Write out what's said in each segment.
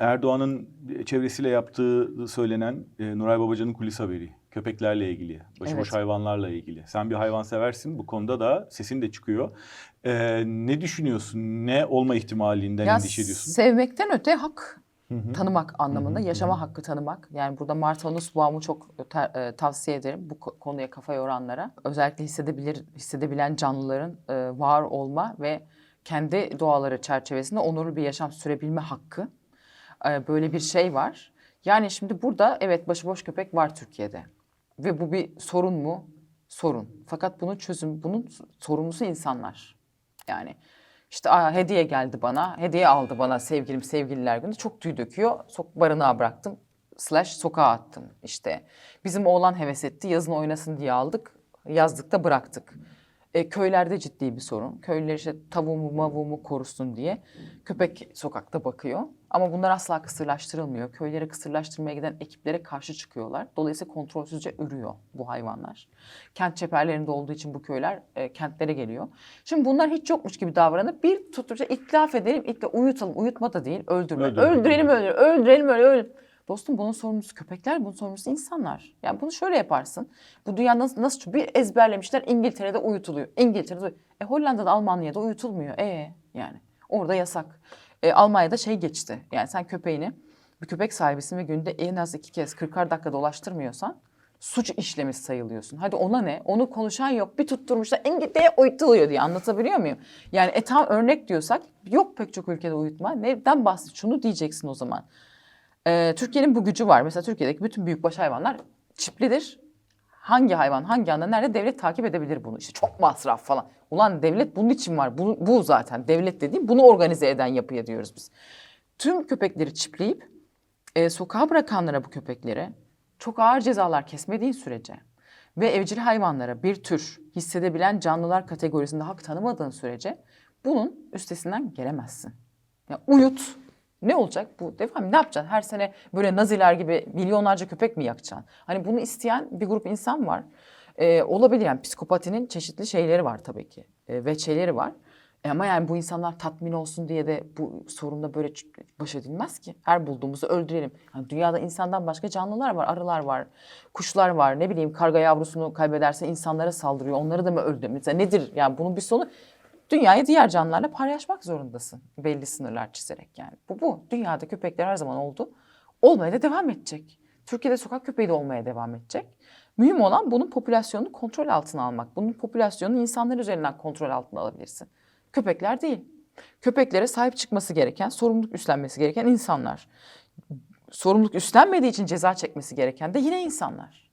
Erdoğan'ın çevresiyle yaptığı söylenen e, Nuray Babacan'ın kulis haberi. Köpeklerle ilgili, başıboş Evet. hayvanlarla ilgili. Sen bir hayvan seversin. Bu konuda da sesin de çıkıyor. E, ne düşünüyorsun? Ne olma ihtimalinden Ya endişe ediyorsun? sevmekten öte hak Hı hı. tanımak anlamında, Hı hı, yaşama hı. hakkı tanımak. Yani burada Martha Nussbaum'u çok ta- e, tavsiye ederim bu ko- konuya kafa yoranlara. Özellikle hissedebilir, hissedebilen canlıların e, var olma ve kendi doğaları çerçevesinde onurlu bir yaşam sürebilme hakkı. E, böyle bir şey var. Yani şimdi burada evet başıboş köpek var Türkiye'de. Ve bu bir sorun mu? Sorun. Fakat bunun çözüm, bunun sorumlusu insanlar. Yani işte Aa, hediye geldi bana, hediye aldı bana sevgilim sevgililer günü. Çok tüy döküyor. Sok barınağa bıraktım. Slash sokağa attım işte. Bizim oğlan heves etti. Yazın oynasın diye aldık. Yazlıkta bıraktık. E, köylerde ciddi bir sorun. Köylüler işte tavuğumu mavuğumu korusun diye köpek sokakta bakıyor. Ama bunlar asla kısırlaştırılmıyor. Köyleri kısırlaştırmaya giden ekiplere karşı çıkıyorlar. Dolayısıyla kontrolsüzce ürüyor bu hayvanlar. Kent çeperlerinde olduğu için bu köyler e, kentlere geliyor. Şimdi bunlar hiç yokmuş gibi davranıp bir tutucu itlaf edelim, itle uyutalım. Uyutma da değil, öldürme. Öldürme. Öldürelim, öldürelim, öldürelim, öyle, öyle. Dostum bunun sorumlusu köpekler, bunun sorumlusu insanlar. Yani bunu şöyle yaparsın. Bu dünya nasıl, nasıl bir ezberlemişler İngiltere'de uyutuluyor. İngiltere'de e, Hollanda'da Almanya'da uyutulmuyor. E yani orada yasak. E, Almanya'da şey geçti. Yani sen köpeğini bir köpek sahibisin ve günde en az iki kez 40'ar dakika dolaştırmıyorsan suç işlemiş sayılıyorsun. Hadi ona ne? Onu konuşan yok. Bir tutturmuşlar İngiltere'ye uyutuluyor diye anlatabiliyor muyum? Yani e tam örnek diyorsak yok pek çok ülkede uyutma. Neden bahset? Şunu diyeceksin o zaman. Ee, Türkiye'nin bu gücü var. Mesela Türkiye'deki bütün büyükbaş hayvanlar çiplidir. Hangi hayvan, hangi anda, nerede devlet takip edebilir bunu? İşte çok masraf falan. Ulan devlet bunun için var. Bu, bu zaten devlet dediğim bunu organize eden yapıya diyoruz biz. Tüm köpekleri çipleyip e, sokağa bırakanlara bu köpeklere çok ağır cezalar kesmediğin sürece ve evcil hayvanlara bir tür hissedebilen canlılar kategorisinde hak tanımadığın sürece bunun üstesinden gelemezsin. Ya uyut. Ne olacak bu? Devam ne yapacaksın? Her sene böyle naziler gibi milyonlarca köpek mi yakacaksın? Hani bunu isteyen bir grup insan var. Ee, olabilir yani psikopatinin çeşitli şeyleri var tabii ki. Ee, ve şeyleri var. E ama yani bu insanlar tatmin olsun diye de bu sorunla böyle baş edilmez ki. Her bulduğumuzu öldürelim. Yani dünyada insandan başka canlılar var. Arılar var, kuşlar var. Ne bileyim karga yavrusunu kaybederse insanlara saldırıyor. Onları da mı? Mesela nedir? Yani bunun bir sonu dünyayı diğer canlılarla paylaşmak zorundasın. Belli sınırlar çizerek yani. Bu bu. Dünyada köpekler her zaman oldu. Olmaya da devam edecek. Türkiye'de sokak köpeği de olmaya devam edecek. Mühim olan bunun popülasyonunu kontrol altına almak. Bunun popülasyonunu insanlar üzerinden kontrol altına alabilirsin. Köpekler değil. Köpeklere sahip çıkması gereken, sorumluluk üstlenmesi gereken insanlar. Sorumluluk üstlenmediği için ceza çekmesi gereken de yine insanlar.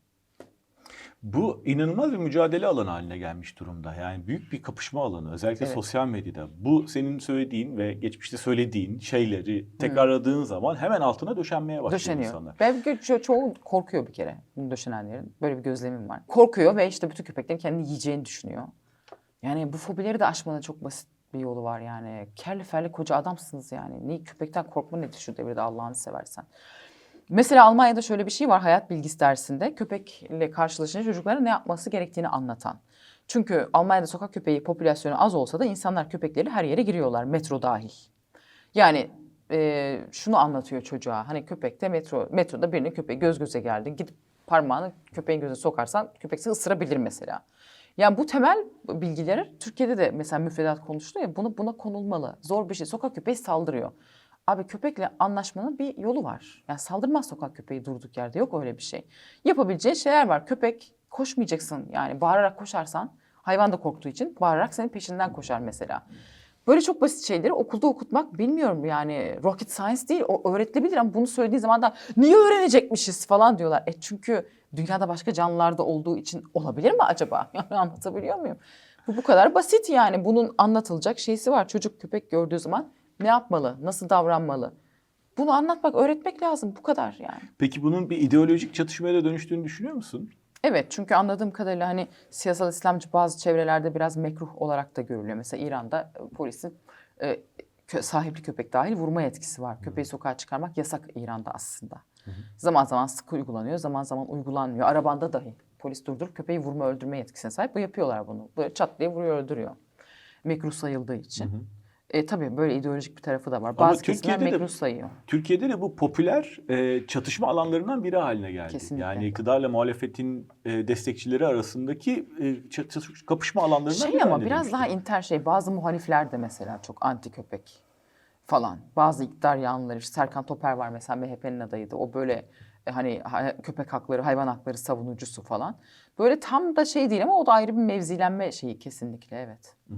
Bu inanılmaz bir mücadele alanı haline gelmiş durumda. Yani büyük bir kapışma alanı özellikle Evet. sosyal medyada. Bu senin söylediğin ve geçmişte söylediğin şeyleri tekrarladığın zaman hemen altına döşenmeye başlıyor Döşeniyor. insanlar. Belki ço- çoğu korkuyor bir kere döşenenlerin. Böyle bir gözlemim var. Korkuyor ve işte bütün köpeklerin kendini yiyeceğini düşünüyor. Yani bu fobileri de aşmanın çok basit bir yolu var yani. Kerli ferli koca adamsınız yani. Ne köpekten korkma nedir şu devirde Allah'ını seversen. Mesela Almanya'da şöyle bir şey var hayat bilgisi dersinde. Köpekle karşılaşınca çocuklara ne yapması gerektiğini anlatan. Çünkü Almanya'da sokak köpeği popülasyonu az olsa da insanlar köpekleri her yere giriyorlar metro dahil. Yani e, şunu anlatıyor çocuğa. Hani köpekte metro metroda birinin köpeği göz göze geldi. Gidip parmağını köpeğin gözüne sokarsan köpek seni ısırabilir mesela. Yani bu temel bilgileri Türkiye'de de mesela müfredat konuştu ya buna buna konulmalı. Zor bir şey. Sokak köpeği saldırıyor. Abi köpekle anlaşmanın bir yolu var. Yani saldırmaz sokak köpeği durduk yerde. Yok öyle bir şey. Yapabileceği şeyler var. Köpek koşmayacaksın. Yani bağırarak koşarsan hayvan da korktuğu için bağırarak senin peşinden koşar mesela. Böyle çok basit şeyleri okulda okutmak bilmiyorum yani rocket science değil o öğretilebilir ama bunu söylediği zaman da niye öğrenecekmişiz falan diyorlar. E çünkü dünyada başka canlılarda olduğu için olabilir mi acaba? Yani anlatabiliyor muyum? Bu bu kadar basit yani bunun anlatılacak şeysi var. Çocuk köpek gördüğü zaman ne yapmalı, nasıl davranmalı? Bunu anlatmak, öğretmek lazım bu kadar yani. Peki bunun bir ideolojik çatışmaya da dönüştüğünü düşünüyor musun? Evet çünkü anladığım kadarıyla hani siyasal İslamcı bazı çevrelerde biraz mekruh olarak da görülüyor. Mesela İran'da e, polisin e, kö- sahipli köpek dahil vurma yetkisi var. Köpeği sokağa çıkarmak yasak İran'da aslında. Zaman zaman sık uygulanıyor, zaman zaman uygulanmıyor. Arabanda dahi polis durdurup köpeği vurma öldürme yetkisine sahip. Bu yapıyorlar bunu. Böyle çat diye vuruyor öldürüyor. Mekruh sayıldığı için. E, tabii böyle ideolojik bir tarafı da var. Ama Bazı kesimler Türkiye'de de- mekruh sayıyor. Türkiye'de de bu popüler e, çatışma alanlarından biri haline geldi. Kesinlikle. Yani iktidarla muhalefetin e, destekçileri arasındaki e, çatış, kapışma alanlarından Şey biri ama haline biraz dönüştü. daha inter şey. Bazı muhalifler de mesela çok anti köpek falan. Bazı iktidar yanlıları. işte Serkan Toper var mesela MHP'nin adayıydı. O böyle e, hani ha- köpek hakları, hayvan hakları savunucusu falan. Böyle tam da şey değil ama o da ayrı bir mevzilenme şeyi kesinlikle evet. Hı.